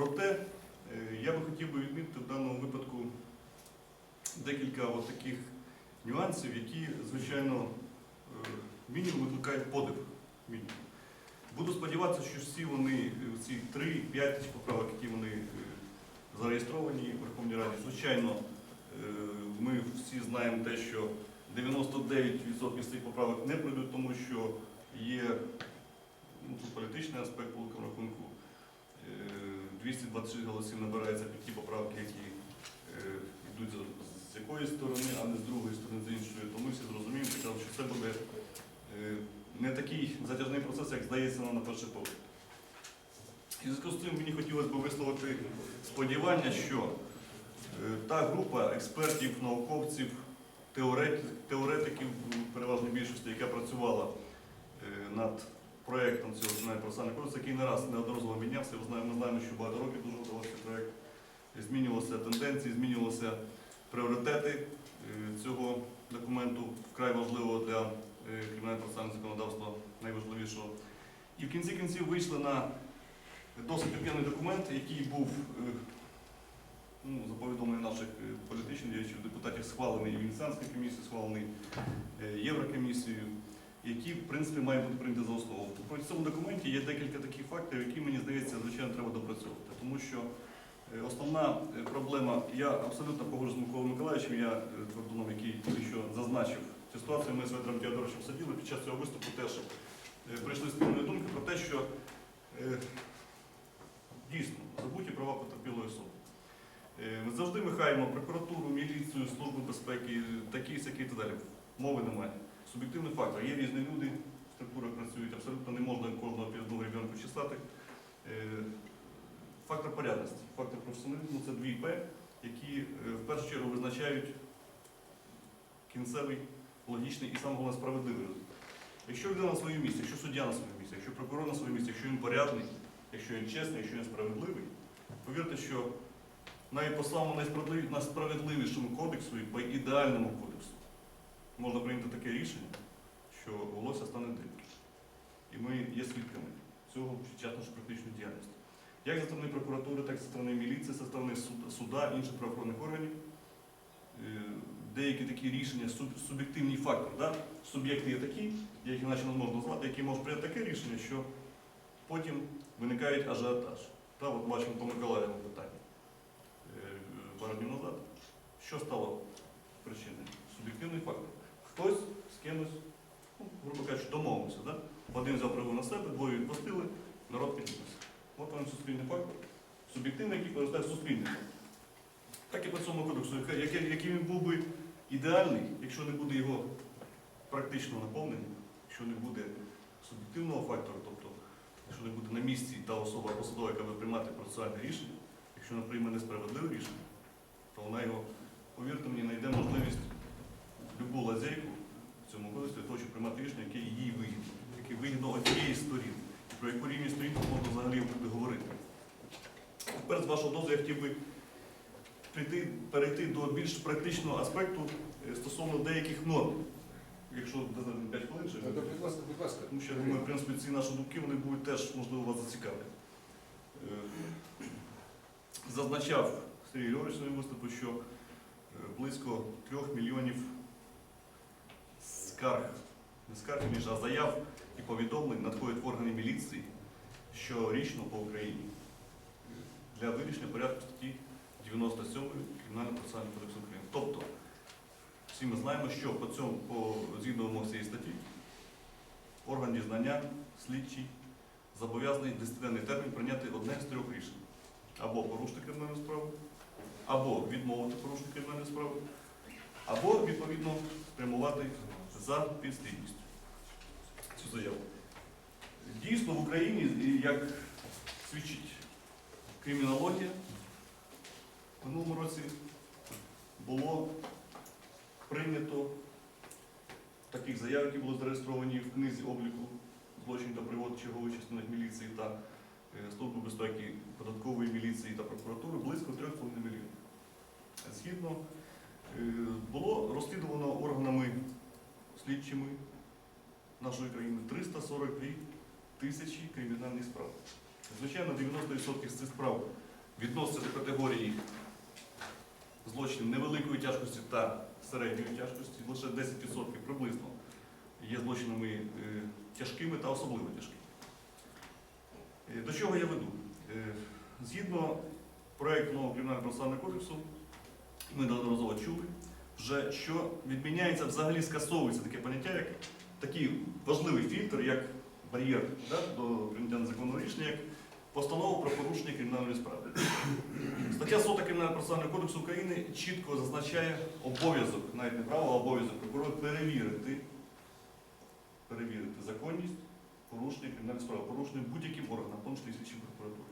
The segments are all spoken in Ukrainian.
Проте е, я би хотів би відмітити в даному випадку декілька от таких нюансів, які, звичайно, е, мінімум викликають подив. Мінімум. Буду сподіватися, що всі вони, е, ці 3-5 тисяч поправок, які вони зареєстровані в Верховній Раді, звичайно, ми всі знаємо те, що 99% з цих поправок не пройдуть, тому що є ну, політичний аспект по великому рахунку. Е, 226 голосів набирається під ті поправки, які е, йдуть з- з якоїсь сторони, а не з другої сторони, з іншої. Тому всі зрозуміємо, що це буде е, не такий затяжний процес, як здається нам на перший погляд. І зв'язку з цим мені хотілося б висловити сподівання, що е, та група експертів, науковців, теоретиків, в переважній більшості, яка працювала над проєктом цього земельного процесуального кодексу, який не раз неодноразово мінявся. Ви знаєте, Ми знаємо, що багато років дуже готувався проєкт. Змінювалися тенденції, змінювалися пріоритети е, цього документу, вкрай важливого для е, кримінального процесуального законодавства, найважливішого. І в кінці кінців вийшли на досить об'ємний документ, який був, е, ну, за повідомленням наших політичних діячів, депутатів, схвалений Венеціанською комісією, схвалений Єврокомісією, який, в принципі, має бути прийнятий за основу. Тобто в цьому документі є декілька таких фактів, які, мені здається, звичайно, треба допрацьовувати. Тому що е, основна е, проблема, я абсолютно погоджуюсь з Миколою Миколаївичем, я е, Твердуном, який що зазначив цю ситуацію, ми з Федором Теодоровичем сиділи під час цього виступу теж прийшли спільної думки про те, що дійсно забуті права потерпілої особи. Ми завжди михаємо прокуратуру, міліцію, службу безпеки, такі, сякі і так далі. Мови немає. Суб'єктивний фактор. Є різні люди, в структурах працюють, абсолютно не можна кожного під одного ребенку числати. Е, Фактор порядності, фактор професіоналізму це дві П, які е, в першу чергу визначають кінцевий, логічний і саме головне справедливий результат. Якщо людина на своєму місці, якщо суддя на своєму місці, якщо прокурор на своєму місці, якщо він порядний, якщо він чесний, якщо він справедливий, повірте, що навіть по самому найсправедливішому кодексу і по ідеальному кодексу можна прийняти таке рішення, що волосся стане дибки. І ми є свідками цього під час нашої практичної діяльності. Як зі сторони прокуратури, так і зі сторони міліції, зі сторони суда, інших правоохоронних органів. Е, Деякі такі рішення, суб'єктивні фактори. Да? Суб'єкти є такі, яких іначе не можна назвати, які можуть прийняти таке рішення, що потім виникають ажіотаж. Та, от бачимо по Миколаєву питання е, пару днів назад. Що стало причиною? Суб'єктивний фактор. Хтось з кимось, ну, грубо кажучи, домовився. Да? Один взяв праву на себе, двоє відпустили, народ піднімався. От вам суспільний фактор. Суб'єктивний, який перестає суспільний фактор. Так і по цьому кодексу, який він був би ідеальний, якщо не буде його практично наповнення, якщо не буде суб'єктивного фактору, тобто якщо не буде на місці та особа посадова, яка буде приймати процесуальне рішення, якщо вона прийме несправедливе рішення, то вона його, повірте мені, знайде можливість любу лазейку в цьому кодексі для того, щоб приймати рішення, яке їй вигідно, яке вигідно однієї з сторін, про яку рівні сторін можна взагалі буде говорити. Тепер, з вашого дозволу, я хотів би прийти, перейти до більш практичного аспекту е, стосовно деяких норм. Якщо дадете 5 хвилин, Та, Будь ласка, будь ласка. тому що я думаю, в принципі, ці наші думки вони будуть теж, можливо, вас зацікавлять. Е, Зазначав Сергій в своєму виступу, що е, близько трьох мільйонів скарг, не скарг, ніж, а заяв і повідомлень надходять в органи міліції щорічно по Україні для вирішення порядку статті 97 Кримінального процесуального кодексу України. Тобто, всі ми знаємо, що по цьому, по згідно вимог цієї статті, орган дізнання, слідчий, зобов'язаний в 10-денний термін прийняти одне з трьох рішень. Або порушити кримінальну справу, або відмовити порушити кримінальну справу, або, відповідно, спрямувати за підслідністю цю заяву. Дійсно, в Україні, як свідчить кримінологія, в минулому році було прийнято таких заяв, які були зареєстровані в книзі обліку злочин та привод чергової частини міліції та е, Служби безпеки податкової міліції та прокуратури близько 3,5 мільйонів. Згідно е, було розслідувано органами слідчими нашої країни 342 тисячі кримінальних справ. Звичайно, 90% з цих справ відноситься до категорії злочинів невеликої тяжкості та середньої тяжкості, лише 10% приблизно є злочинами е, тяжкими та особливо тяжкими. Е, До чого я веду? Е, Згідно проєкту нового кримінального процесуального кодексу, ми неодноразово чули, вже що відміняється, взагалі скасовується таке поняття, як такий важливий фільтр, як бар'єр да, до прийняття незаконного рішення, як постанова про порушення кримінальної справи. Стаття 100 Кримінального процесуального кодексу України чітко зазначає обов'язок, навіть не право, а обов'язок прокурора перевірити, перевірити законність порушення кримінальної справи, порушення будь-яким органом, в тому числі слідчим прокуратури.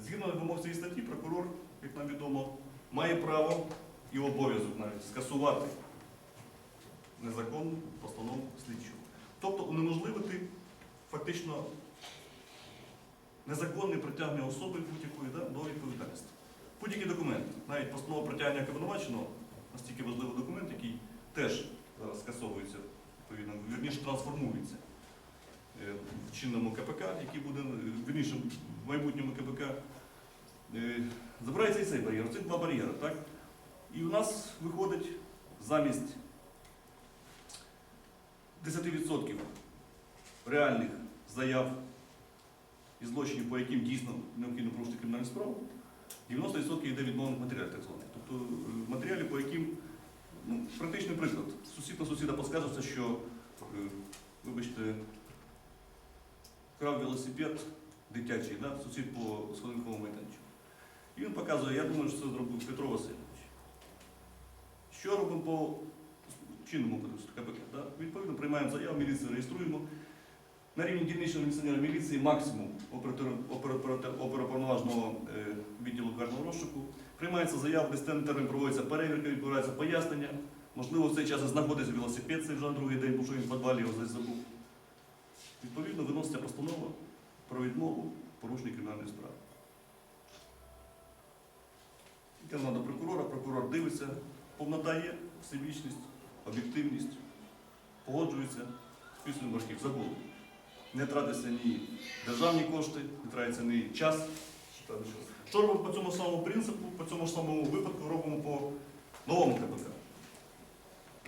Згідно вимог цієї статті, прокурор, як нам відомо, має право і обов'язок навіть скасувати незаконну постанову слідчого. Тобто унеможливити фактично незаконне притягнення особи будь-якої да, до відповідальності. Будь-який документ, навіть постанова притягнення обвинуваченого, настільки важливий документ, який теж зараз скасовується, відповідно, вірніше трансформується е, в чинному КПК, який буде, е, вірніше, в майбутньому КПК, е, забирається і цей бар'єр. Це два бар'єри, так? І у нас виходить замість 10% реальних заяв і злочинів, по яким дійсно необхідно порушити кримінальну справу, 90% йде відмовних матеріалів, так званих. Тобто е, матеріалі, по яким, ну, практичний приклад, сусід на сусіда поскаржився, що, е, вибачте, крав велосипед дитячий, да, сусід по сходинковому майданчику. І він показує, я думаю, що це зробив Петро Васильович. Що робимо по чинному КПК? Да? Відповідно, приймаємо заяву, міліцію реєструємо. На рівні дільничного міліціонера міліції максимум оперуповноваженого е, відділу карного розшуку. Приймається заява, десь термін проводиться перевірка, відбувається пояснення. Можливо, в цей час знаходиться велосипед, цей вже на другий день, бо що він в підвалі його десь забув. Відповідно, виноситься постанова про відмову порушення кримінальної справи. Йде вона до прокурора, прокурор дивиться, повнота є, всебічність, об'єктивність, погоджується, списуємо боргів, забули. Не тратиться ні державні кошти, не тратиться ні час. Що робимо по цьому самому принципу, по цьому самому випадку робимо по новому КПК.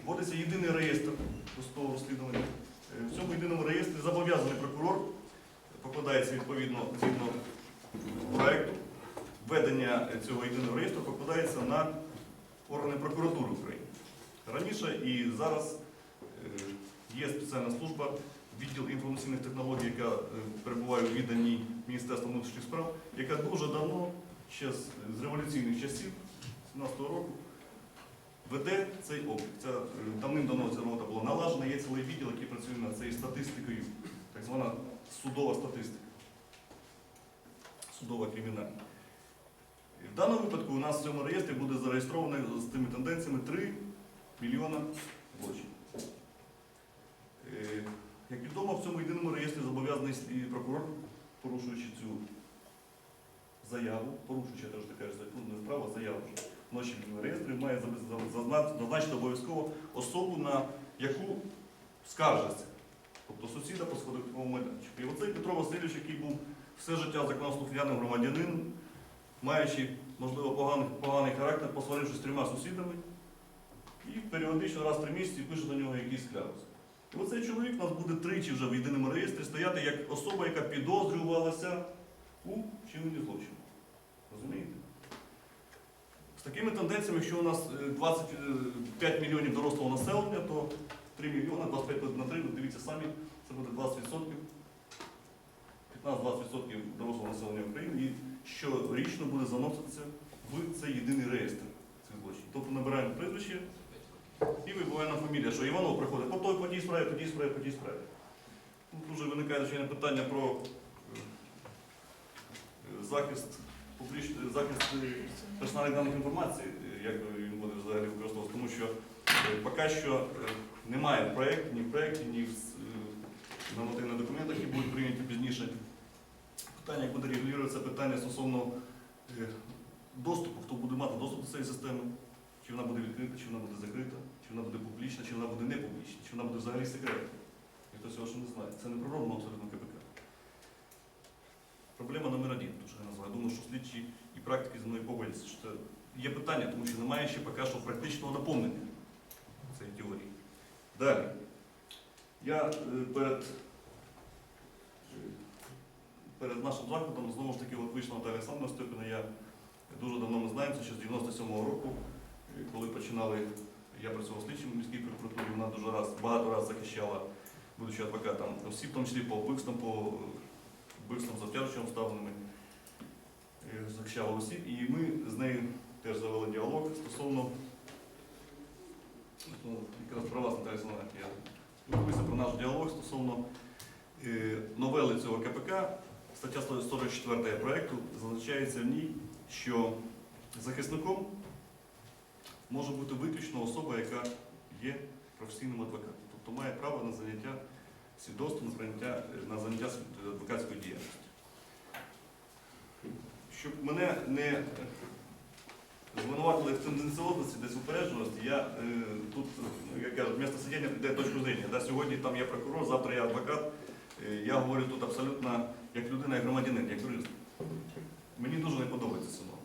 Вводиться єдиний реєстр досудового розслідування. Е, В цьому єдиному реєстрі зобов'язаний прокурор покладається відповідно згідно проекту. Введення цього єдиного реєстру покладається на органи прокуратури України. Раніше і зараз е, є спеціальна служба, відділ інформаційних технологій, яка е, перебуває у відданні Міністерства внутрішніх справ, яка дуже давно, ще з з революційних часів, 17-го року, веде цей облік. Ця, е, Давним-давно ця робота була налажена, є цілий відділ, який працює над цією статистикою, так звана судова статистика. Судова кримінальна. В даному випадку у нас в цьому реєстрі буде зареєстровано з тими тенденціями 3 мільйона злочинів. Як відомо, в цьому єдиному реєстрі зобов'язаний прокурор, порушуючи цю заяву, порушуючи теж така ж законна справа, заяву в реєстрі, має зазначити обов'язково особу, на яку скаржиться. Тобто сусіда по сходовому майданчику. І оцей Петро Васильович, який був все життя законослухняним громадянином, маючи, можливо, поганий, поганий характер, посварившись з трьома сусідами, і періодично раз в три місяці пише до нього якийсь кляус. І оцей чоловік у нас буде тричі вже в єдиному реєстрі стояти як особа, яка підозрювалася у вчиненні злочину. Розумієте? З такими тенденціями, якщо у нас е, 25 мільйонів дорослого населення, то 3 мільйони, 25 на 3, дивіться самі, це буде 20%. 15-20% дорослого населення України і щорічно буде заноситися в цей єдиний реєстр цих злочинів. Тобто набираємо прізвище і вибиваємо фамілія, що Іванов приходить. По той, по тій справі, по тій справі, по тій справі. Тут вже виникає звичайно питання про е, захист, захист е, персональних даних інформації, е, як він буде взагалі використовуватися, тому що поки що немає в проєкті, ні в проєкті, ні в нормативних документах, які будуть прийняті пізніше. Питання, як буде регулюватися питання стосовно доступу, хто буде мати доступ до цієї системи, чи вона буде відкрита, чи вона буде закрита, чи вона буде публічна, чи вона буде не публічна, чи вона буде взагалі секретна. Ніхто цього ще не знає. Це не пророблено абсолютно КПК. проблема номер один, тому що я назвав. Я думаю, що слідчі і практики зі мною погодяться, що це є питання, тому що немає ще поки що практичного наповнення цієї теорії. Далі. Я е, перед, перед нашим заходом знову ж таки от вийшла Наталя Олександровна Степіна. Я дуже давно ми знаємося, ще з 97-го року, е, коли починали, я працював слідчим у міській прокуратурі, вона дуже раз, багато разів захищала, будучи адвокатом, всі, в тому числі по вбивствам, по вбивствам з обтяжучими обставинами, е, захищала осіб. І ми з нею теж завели діалог стосовно ну, якраз про вас, Олександровна, я спілкуюся про наш діалог стосовно е, новели цього КПК. Стаття 144 проєкту зазначається в ній, що захисником може бути виключно особа, яка є професійним адвокатом, тобто має право на заняття свідоцтвом, на заняття, свід- адвокатською. Щоб мене не звинуватили в тенденціозності, десь упередженості, я е, тут, ну, як кажуть, місто сидіння де точку зрення. Да, сьогодні там я прокурор, завтра я адвокат. Е, я говорю тут абсолютно як людина, як громадянин, як юрист. Мені дуже не подобається норма.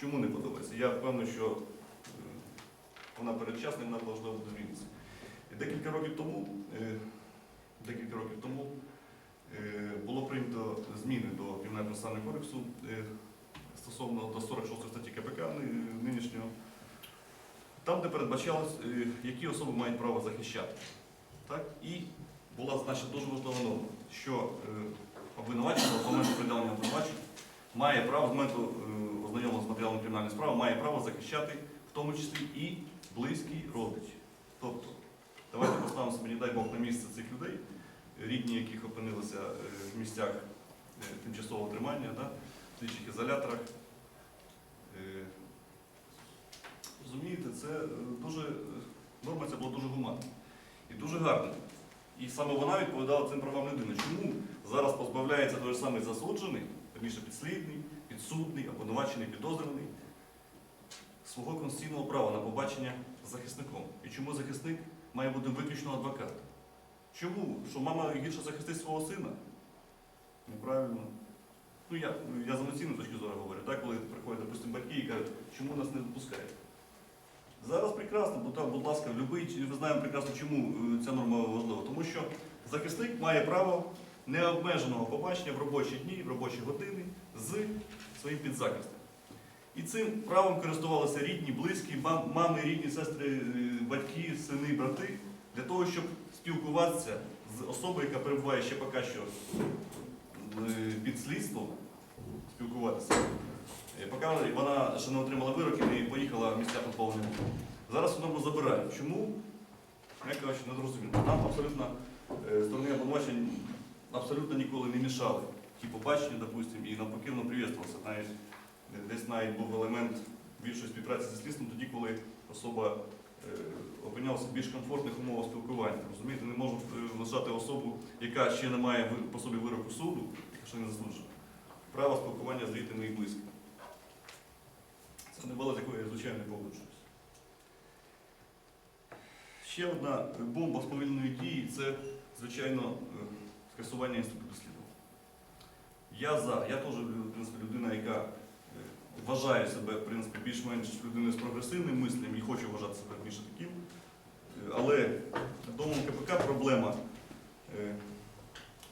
Чому не подобається? Я впевнений, що вона передчасна і вона должна бути змінитися. Декілька років тому, е, декілька років тому е, було прийнято зміни до Кримінального процесуального кодексу е, стосовно до 46 статті КПК нинішнього, там, де передбачалось, які особи мають право захищати. Так? І була значить, дуже важлива норма, що обвинувачений в моменту придавання обвинувачення має право з моменту ознайомлення з матеріалом кримінальної справи, має право захищати в тому числі і близькі родичі. Тобто, давайте поставимо собі, не дай Бог, на місце цих людей, рідні, яких опинилися е, в місцях е, тимчасового тримання, да, в слідчих ізоляторах. Е, Розумієте, це дуже, норма ця була дуже гуманна і дуже гарна. І саме вона відповідала цим правам людини. Чому зараз позбавляється той самий засуджений, верніше підслідний, підсудний, обвинувачений, підозрюваний свого конституційного права на побачення з захисником. І чому захисник має бути виключно адвокат? Чому? Що мама гірше захистить свого сина? Неправильно. Ну, я, я з емоційної точки зору говорю, так, коли приходять, допустимо, батьки і кажуть, чому нас не допускають. Зараз прекрасно, будь, будь ласка, любий, ви знаємо прекрасно, чому е, ця норма важлива. Тому що захисник має право необмеженого побачення в робочі дні, в робочі години з своїм підзахистом. І цим правом користувалися рідні, близькі, мами, рідні, сестри, е, батьки, сини, брати, для того, щоб спілкуватися з особою, яка перебуває ще поки що е, під слідством, спілкуватися. Е, Поки вона ще не отримала вироки і не поїхала в місця волі. Зараз норму забирають. Чому? Я кажу, не зрозуміло. Нам абсолютно сторони обвинувачень абсолютно ніколи не мішали. Ті побачення, допустимо, і навпаки воно привітувалося. Е, десь навіть був елемент більшої співпраці зі слідством тоді, коли особа е, опинялася в більш комфортних умовах спілкування. Розумієте, не можуть е, лишати особу, яка ще не має по собі вироку суду, якщо не заслужує. Право спілкування з рідними і близькими. Це не було з якою я звичайно погоджуюсь. Ще одна бомба сповільної дії це, звичайно, е, скасування інституту слідування. Я за, я теж людина, яка вважає себе в принципі, більш-менш людиною з прогресивним мислем і хоче вважати себе більше таким. Е, Але в КПК проблема, е,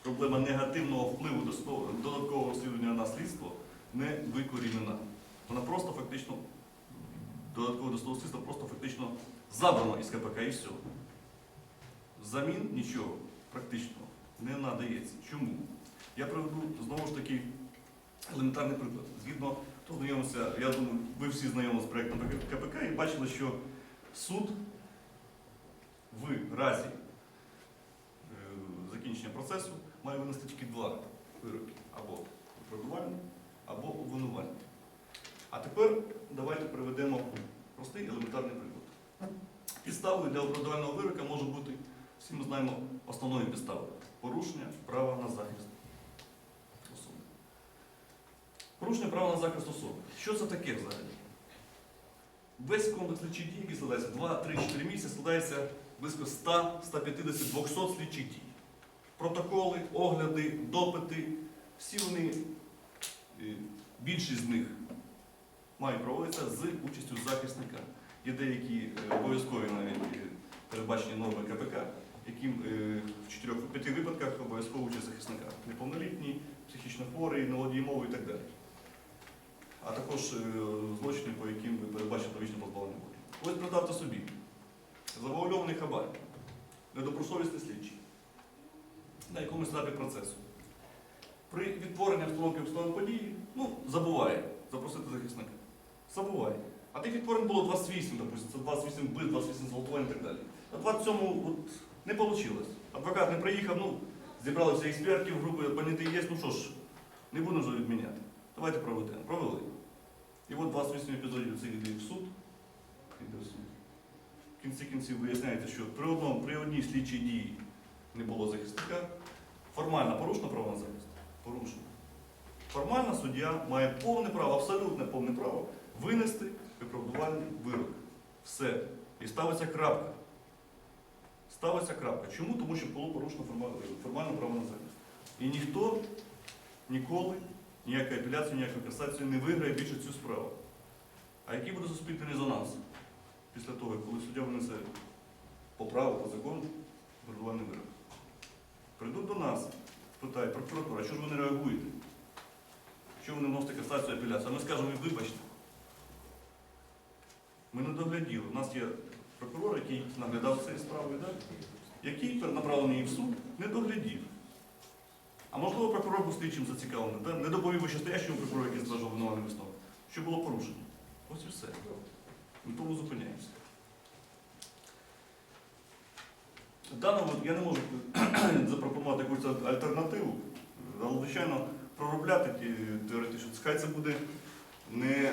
проблема негативного впливу додаткового розслідування на слідство не викорінена. Вона просто фактично, додатково до слідства просто фактично забрано із КПК і все. Взамін нічого практичного не надається. Чому? Я приведу знову ж таки елементарний приклад. Згідно, знайомився, я думаю, ви всі знайомі з проєктом КПК і бачили, що суд в разі е, закінчення процесу має винести тільки два вироки. Або випробувальний, або обвинувальний. А тепер давайте приведемо простий елементарний приклад. Підставою для оправдувального вирока може бути, всі ми знаємо, основною підставою порушення права на захист особи. Порушення права на захист особи. Що це таке взагалі? Весь комплекс слідчих дій, який складається 2, 3, 4 місяці, складається близько 100, 150, 200 слідчих дій. Протоколи, огляди, допити, всі вони е, більшість з них має проводитися з участю захисника. Є деякі е, обов'язкові навіть е, передбачені норми КПК, яким в 4-5 випадках обов'язково участь захисника. Неповнолітній, психічно хворий, нелодій мови і так далі. А також е, злочини, по яким ви передбачено довічне позбавлення волі. Ось представте собі, завуальований хабар, недобросовісний слідчий на якомусь етапі процесу. При відтворенні обстановки обставин події, ну, забуває запросити захисника. Забуває. А тих відтворень було 28, допустим, це 28 вбит, 28 зґвалтувань і так далі. А 27-му от, не вийшло. Адвокат не приїхав, ну, зібрали всіх експертів, групи поняти є, ну що ж, не будемо вже відміняти. Давайте проведемо. Провели. І от 28 епізодів цих йде в суд. В. В кінці кінців виясняється, що при, одному, при одній слідчій дії не було захисника. Формально порушено право на захист? Порушено. Формально суддя має повне право, абсолютне повне право винести виправдувальний вирок. Все. І ставиться крапка. Ставиться крапка. Чому? Тому що було порушено форма- формальне право на захист. І ніхто ніколи ніякої апеляції, ніякої касації не виграє більше цю справу. А який буде суспільний резонанс після того, коли суддя винесе по праву, по закону виправдувальний вирок? Прийдуть до нас, спитають, прокуратура, що ж ви не реагуєте? Що ви не вносите касацію апеляцію? А ми скажемо, вибачте. Ми не догляділи. У нас є прокурор, який наглядав цією справою, який направлений в суд, не доглядів. А можливо, прокурор був слідчим зацікавлений, да? не доповів вищестоящому прокурору, який складав винувальний висновок, що було порушено. Ось і все. Ми тому зупиняємося. Даному я не можу запропонувати якусь альтернативу, але, звичайно, проробляти ті теоретично. Хай це буде не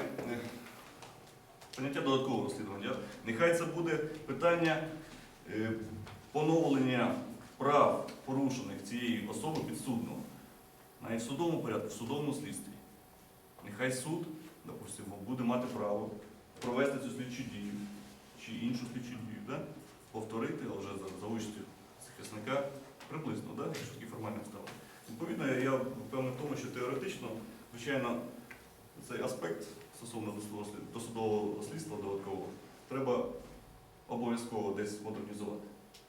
поняття додаткового розслідування. Нехай це буде питання е, поновлення прав, порушених цієї особи підсудного. Навіть в судовому порядку, в судовому слідстві. Нехай суд, допустимо, буде мати право провести цю слідчу дію чи іншу слідчу дію, да? повторити, але вже за, за участю захисника приблизно, да? якщо такі формальні обставини. Відповідно, я- впевнений в тому, що теоретично, звичайно, цей аспект стосовно досудового слідства додаткового треба обов'язково десь модернізувати.